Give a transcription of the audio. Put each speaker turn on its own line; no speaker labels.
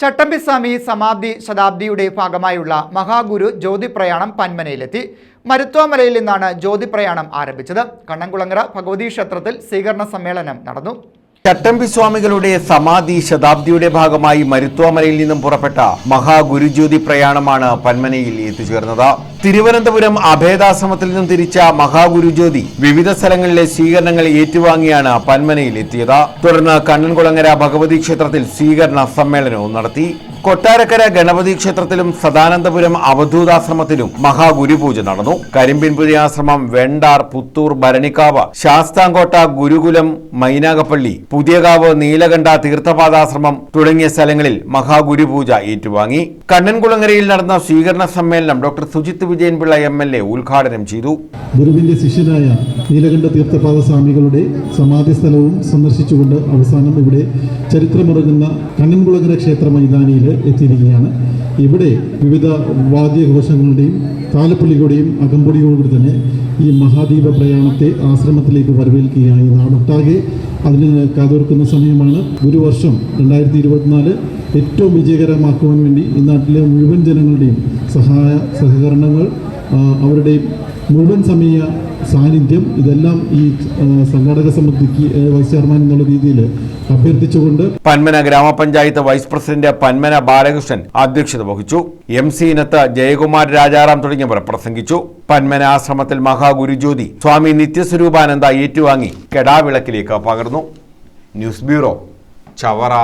ചട്ടമ്പിസ്വാമി സമാധി ശതാബ്ദിയുടെ ഭാഗമായുള്ള മഹാഗുരു ജ്യോതിപ്രയാണം പന്മനയിലെത്തി. മരുത്വാമലയിൽ നിന്നാണ് ജ്യോതിപ്രയാണം ആരംഭിച്ചത്. കണ്ണംകുളങ്ങര ഭഗവതി ക്ഷേത്രത്തിൽ സ്വീകരണ സമ്മേളനം നടന്നു.
ചട്ടമ്പിസ്വാമികളുടെ സമാധി ശതാബ്ദിയുടെ ഭാഗമായി മരുത്വാമലയിൽ നിന്നും പുറപ്പെട്ട മഹാഗുരുജ്യോതി പ്രയാണമാണ് പന്മനയിൽ എത്തിച്ചേർന്നത്. തിരുവനന്തപുരം അഭേദാശ്രമത്തിൽ നിന്നും തിരിച്ച മഹാഗുരുജ്യോതി വിവിധ സ്ഥലങ്ങളിലെ സ്വീകരണങ്ങൾ ഏറ്റുവാങ്ങിയാണ് പന്മനയിൽ എത്തിയത്. തുടർന്ന് കണ്ണൻകുളങ്ങര ഭഗവതി ക്ഷേത്രത്തിൽ സ്വീകരണ സമ്മേളനവും നടത്തി. കൊട്ടാരക്കര ഗണപതി ക്ഷേത്രത്തിലും സദാനന്ദപുരം അവധൂതാശ്രമത്തിലും മഹാഗുരുപൂജ നടന്നു. കരിമ്പിൻപുരി ആശ്രമം വെണ്ടാർ പുത്തൂർ ഭരണിക്കാവ് ശാസ്താംകോട്ട ഗുരുകുലം മൈനാഗപ്പള്ളി പുതിയകാവ് നീലകണ്ഠ തീർത്ഥപാദാശ്രമം തുടങ്ങിയ സ്ഥലങ്ങളിൽ മഹാഗുരുപൂജ ഏറ്റുവാങ്ങി. കണ്ണൻകുളങ്ങരയിൽ നടന്ന സ്വീകരണ സമ്മേളനം doctor Sujith Vijayan Pillai M L A ഉദ്ഘാടനം ചെയ്തു.
ഗുരുവിന്റെ ശിഷ്യനായ നീലകണ്ഠ തീർത്ഥപാദ സ്വാമികളുടെ സമാധി സ്ഥലവും സന്ദർശിച്ചുകൊണ്ട് അവസാനം ഇവിടെ ചരിത്രമുറങ്ങുന്ന കണ്ണൻകുളങ്ങര ക്ഷേത്ര മൈതാനിയിൽ എത്തിയിരിക്കുകയാണ്. ഇവിടെ വിവിധ വാദ്യഘോഷങ്ങളുടെയും താലപ്പള്ളികളുടെയും അകമ്പടിയോടുകൂടി തന്നെ ഈ മഹാദീപ പ്രയാണത്തെ ആശ്രമത്തിലേക്ക് വരവേൽക്കുകയാണ് നാടൊട്ടാകെ അതിന് കാതോർക്കുന്ന സമയമാണ് ഒരു വർഷം രണ്ടായിരത്തി ഇരുപത്തിനാല് ഏറ്റവും വിജയകരമാക്കുവാൻ വേണ്ടി ഈ നാട്ടിലെ മുഴുവൻ ജനങ്ങളുടെയും സഹായ സഹകരണങ്ങൾ അവരുടെയും അവരുടെ മുഴുവൻ സമയ സാന്നിധ്യം ഇതെല്ലാം ഈ സംഘാടക സമിതിക്ക് വൈസ് ചെയർമാൻ എന്നുള്ള രീതിയിൽ അഭ്യർത്ഥിച്ചുകൊണ്ട്
പന്മന ഗ്രാമപഞ്ചായത്ത് വൈസ് പ്രസിഡന്റ് പന്മന ബാലകൃഷ്ണൻ അധ്യക്ഷത വഹിച്ചു. എം സി ഇനത്ത് ജയകുമാർ രാജാറാം തുടങ്ങിയവർ പ്രസംഗിച്ചു. പന്മന ആശ്രമത്തിൽ മഹാഗുരുജ്യോതി സ്വാമി നിത്യസ്വരൂപാനന്ദ ഏറ്റുവാങ്ങി കെടാവിളക്കിലേക്ക് പകർന്നു. News bureau Chavara.